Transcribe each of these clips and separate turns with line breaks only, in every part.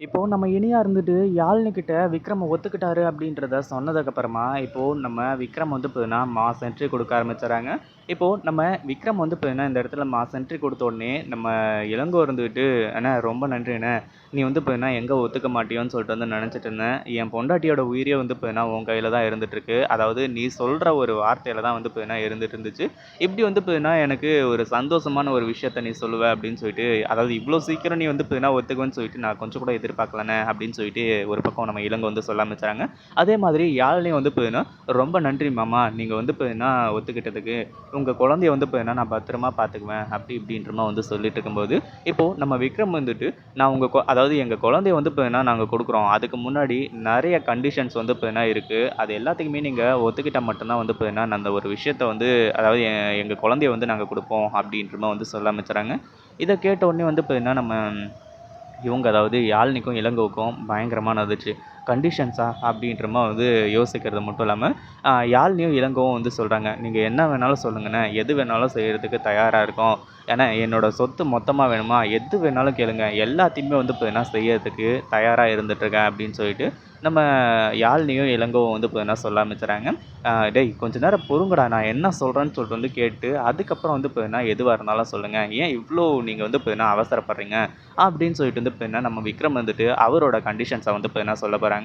இப்போது நம்ம இனியா இருந்துட்டு யாழ்னிக்கிட்ட விக்ரம் ஒத்துக்கிட்டாரு அப்படின்றத சொன்னதுக்கப்புறமா இப்போது நம்ம விக்ரம் வந்து பார்த்தீங்கன்னா மாஸ் என்ட்ரி கொடுக்க ஆரம்பிச்சுறாங்க இப்போது நம்ம விக்ரம் வந்து பார்த்தீங்கன்னா இந்த இடத்துல மா சென்ட்ரி கொடுத்த உடனே நம்ம இளங்கோ இருந்துக்கிட்டு அண்ணா ரொம்ப நன்றி அண்ணா. நீ வந்து பார்த்தீங்கன்னா எங்கே ஒத்துக்க மாட்டியோன்னு சொல்லிட்டு வந்து நினச்சிட்டு இருந்தேன். என் பொண்டாட்டியோட உயிரே வந்து பார்த்தீங்கன்னா உன் கையில் தான் இருந்துகிட்ருக்கு அதாவது நீ சொல்கிற ஒரு வார்த்தையில் தான் வந்து பார்த்தீங்கன்னா இருந்துட்டு இருந்துச்சு. இப்படி வந்து பார்த்தீங்கன்னா எனக்கு ஒரு சந்தோஷமான ஒரு விஷயத்த நீ சொல்லுவ அப்படின்னு சொல்லிட்டு அதாவது இவ்வளோ சீக்கிரம் நீ வந்து பார்த்தீங்கன்னா ஒத்துக்குவேன்னு சொல்லிட்டு நான் கொஞ்சம் கூட எதிர்பார்க்கலண்ணே அப்படின்னு சொல்லிட்டு ஒரு பக்கம் நம்ம இளங்கோ வந்து சொல்ல ஆரம்பிச்சாங்க. அதே மாதிரி யாழ்லையும் வந்து பார்த்தீங்கன்னா ரொம்ப நன்றி மாமா. நீங்கள் வந்து பார்த்தீங்கன்னா ஒத்துக்கிட்டதுக்கு உங்கள் குழந்தைய வந்து பார்த்தீங்கன்னா நான் பத்திரமா பார்த்துக்குவேன் அப்படி இப்படின்றமா வந்து சொல்லிட்டு இருக்கும்போது இப்போது நம்ம விக்ரம் வந்துட்டு நான் உங்கள் அதாவது எங்கள் குழந்தைய வந்து பார்த்தீங்கன்னா நாங்கள் கொடுக்குறோம் அதுக்கு முன்னாடி நிறைய கண்டிஷன்ஸ் வந்து பார்த்தீங்கன்னா இருக்குது அது எல்லாத்துக்குமே நீங்கள் ஒத்துக்கிட்டால் மட்டும்தான் வந்து பார்த்தீங்கன்னா அந்த ஒரு விஷயத்த வந்து அதாவது எங்கள் குழந்தைய வந்து நாங்கள் கொடுப்போம் அப்படின்றமா வந்து சொல்ல ஆரம்பிச்சுறாங்க இதை கேட்ட உடனே வந்து பார்த்தீங்கன்னா நம்ம இவங்க அதாவது யாழ்னிக்கும் இளங்கோவுக்கும் பயங்கரமான நடந்துச்சு. கண்டிஷன்ஸா அப்படின்றமா வந்து யோசிக்கிறது மட்டும் இல்லாமல் யாழ்னியும் இளங்கோவும் வந்து சொல்கிறாங்க நீங்கள் என்ன வேணாலும் சொல்லுங்கண்ணே. எது வேணாலும் செய்கிறதுக்கு தயாராக இருக்கும். ஏன்னா என்னோடய சொத்து மொத்தமாக வேணுமா? எது வேணாலும் கேளுங்க. எல்லாத்தையுமே வந்து பார்த்தீங்கன்னா செய்யறதுக்கு தயாராக இருந்துகிட்ருக்கேன் அப்படின்னு சொல்லிட்டு நம்ம யாழ்னியும் இளங்கோவும் வந்து பார்த்தீங்கன்னா சொல்ல ஆரம்பிச்சுறாங்க. டேய் கொஞ்ச நேரம் பொறுங்கடா. நான் என்ன சொல்கிறேன்னு சொல்லிட்டு வந்து கேட்டு அதுக்கப்புறம் வந்து இப்போ என்ன எதுவாக இருந்தாலும் சொல்லுங்கள் ஏன் இவ்வளோ நீங்கள் வந்து பார்த்தீங்கன்னா அவசரப்படுறீங்க? அப்படின்னு சொல்லிட்டு வந்து இப்போ என்ன நம்ம விக்ரம் வந்துட்டு அவரோட கண்டிஷன்ஸை வந்து இப்போ என்ன சொல்ல போகிறாங்க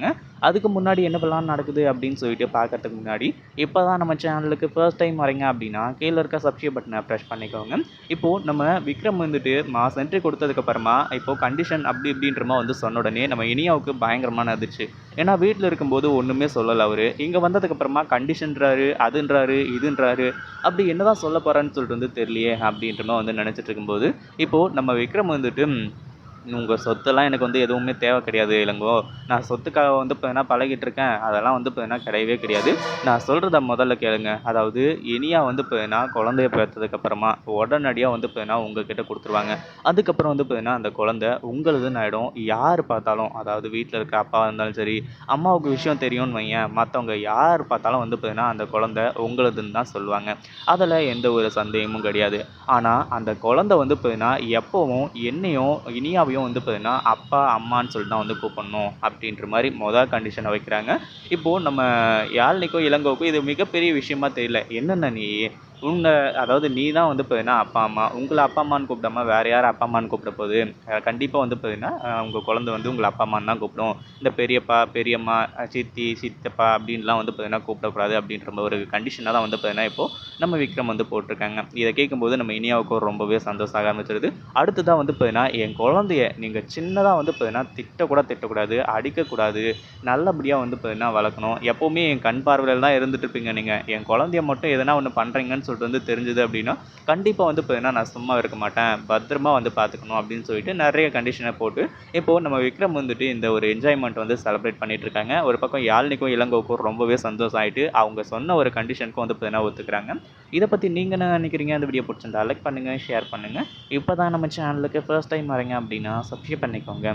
அதுக்கு முன்னாடி என்ன பண்ணலாம் நடக்குது அப்படின்னு சொல்லிட்டு பார்க்கறதுக்கு முன்னாடி இப்போ தான் நம்ம சேனலுக்கு ஃபர்ஸ்ட் டைம் வரீங்க அப்படின்னா கீழே இருக்க சப்ஸ்கிரைப் பட்டனை ப்ரெஷ் பண்ணிக்கோங்க. இப்போது நம்ம விக்ரம் வந்துட்டு மாஸ் என்ட்ரி கொடுத்ததுக்கப்புறமா இப்போது கண்டிஷன் அப்படி இப்படின்றமா வந்து சொன்ன உடனே நம்ம இனியாவுக்கு பயங்கரமான அதிர்ச்சி. ஏன்னா வீட்டில் இருக்கும்போது ஒன்றுமே சொல்லலை அவர். இங்கே வந்ததுக்கப்புறமா கண்டிஷன்றாரு அதுன்றாரு இதுன்றாரு. அப்படி என்னதான் சொல்ல போகிறான்னு சொல்லிட்டு வந்து தெரியலையே அப்படின்றமா வந்து நினச்சிட்டு இருக்கும்போது இப்போது நம்ம விக்ரம் வந்துட்டு உங்கள் சொத்தெல்லாம் எனக்கு வந்து எதுவுமே தேவை கிடையாது இளங்கோ. நான் சொத்துக்காக வந்து இப்போ என்ன பழகிட்டு இருக்கேன். அதெல்லாம் வந்து இப்போ என்ன கிடையவே கிடையாது. நான் சொல்கிறத முதல்ல கேளுங்க. அதாவது இனியா வந்து இப்போ என்ன குழந்தைய பெற்றதுக்கப்புறமா உடனடியாக வந்து இப்போ என்ன உங்ககிட்ட கொடுத்துருவாங்க. அதுக்கப்புறம் வந்து இப்போ என்ன அந்த குழந்தை உங்களுதுன்னு ஆகிடும் யார் பார்த்தாலும் அதாவது வீட்டில் இருக்க அப்பா இருந்தாலும் சரி அம்மாவுக்கு விஷயம் தெரியும்னு வையன். மற்றவங்க யார் பார்த்தாலும் வந்து பார்த்தீங்கன்னா அந்த குழந்தை உங்களுதுன்னு தான் சொல்லுவாங்க. அதில் எந்த ஒரு சந்தேகமும் கிடையாது. ஆனால் அந்த குழந்தை வந்து பார்த்தீங்கன்னா எப்போவும் என்னையும் இனியாவையும் அப்பாவையும் வந்து பார்த்திங்கன்னா அப்பா அம்மான்னு சொல்லிட்டு தான் வந்து கூப்பிடணும் அப்படின்ற மாதிரி மொதல் கண்டிஷனை வைக்கிறாங்க. இப்போது நம்ம யாழ்னிக்கோ இளங்கோக்கோ இது மிகப்பெரிய விஷயமா தெரியல. என்னென்ன நீ உன்னை அதாவது நீ தான் வந்து பார்த்தீங்கன்னா அப்பா அம்மா உங்களை அப்பா அம்மான்னு கூப்பிடாம வேறு யார் அப்பா அம்மான்னு கூப்பிட போகுது? கண்டிப்பாக வந்து பார்த்தீங்கன்னா உங்கள் குழந்தை வந்து உங்களை அப்பா அம்மான்னு தான் கூப்பிடும். இந்த பெரியப்பா பெரியம்மா சித்தி சித்தப்பா அப்படின்லாம் வந்து பார்த்தீங்கன்னா கூப்பிடக்கூடாது அப்படின்ற ஒரு கண்டிஷனாக தான் வந்து பார்த்தீங்கன்னா இப்போது நம்ம விக்ரம் வந்து போட்டிருக்காங்க. இதை கேட்கும்போது நம்ம இனியாவுக்கு ரொம்பவே சந்தோஷம் ஆரம்பிச்சிருது. அடுத்ததாக வந்து பார்த்தீங்கன்னா என் குழந்தைய நீங்கள் சின்னதாக வந்து பார்த்தீங்கன்னா திட்டக்கூட திட்டக்கூடாது அடிக்கக்கூடாது நல்லபடியாக வந்து பார்த்தீங்கன்னா வளர்க்கணும். எப்போவுமே என் கண் பார்வையில் தான் இருந்துட்டு இருப்பீங்க நீங்கள் என் குழந்தைய மட்டும் எதனா ஒன்று பண்ணுறீங்கன்னு சொல்லி சொல்லிட்டு வந்து தெரிஞ்சுது அப்படின்னா கண்டிப்பாக வந்து பார்த்தீங்கன்னா நான் சும்மா இருக்க மாட்டேன். பத்திரமா வந்து பார்த்துக்கணும் அப்படின்னு சொல்லிட்டு நிறைய கண்டிஷனை போட்டு இப்போது நம்ம விக்ரம் வந்துட்டு இந்த ஒரு என்ஜாய்மெண்ட் வந்து செலிப்ரேட் பண்ணிட்டு இருக்காங்க. ஒரு பக்கம் யாழ்னிக்கும் இளங்கோவுக்கும் ரொம்பவே சந்தோஷம் ஆகிட்டு அவங்க சொன்ன ஒரு கண்டிஷனுக்கும் வந்து பார்த்தீங்கன்னா ஒத்துக்கிறாங்க. இதை பற்றி நீங்கள் என்ன நினைக்கிறீங்க? அந்த வீடியோ பிடிச்சிருந்தா லைக் பண்ணுங்கள் ஷேர் பண்ணுங்கள் இப்போ தான் நம்ம சேனலுக்கு ஃபர்ஸ்ட் டைம் வரீங்க அப்படின்னா சப்ஸ்கிரைப் பண்ணிக்கோங்க.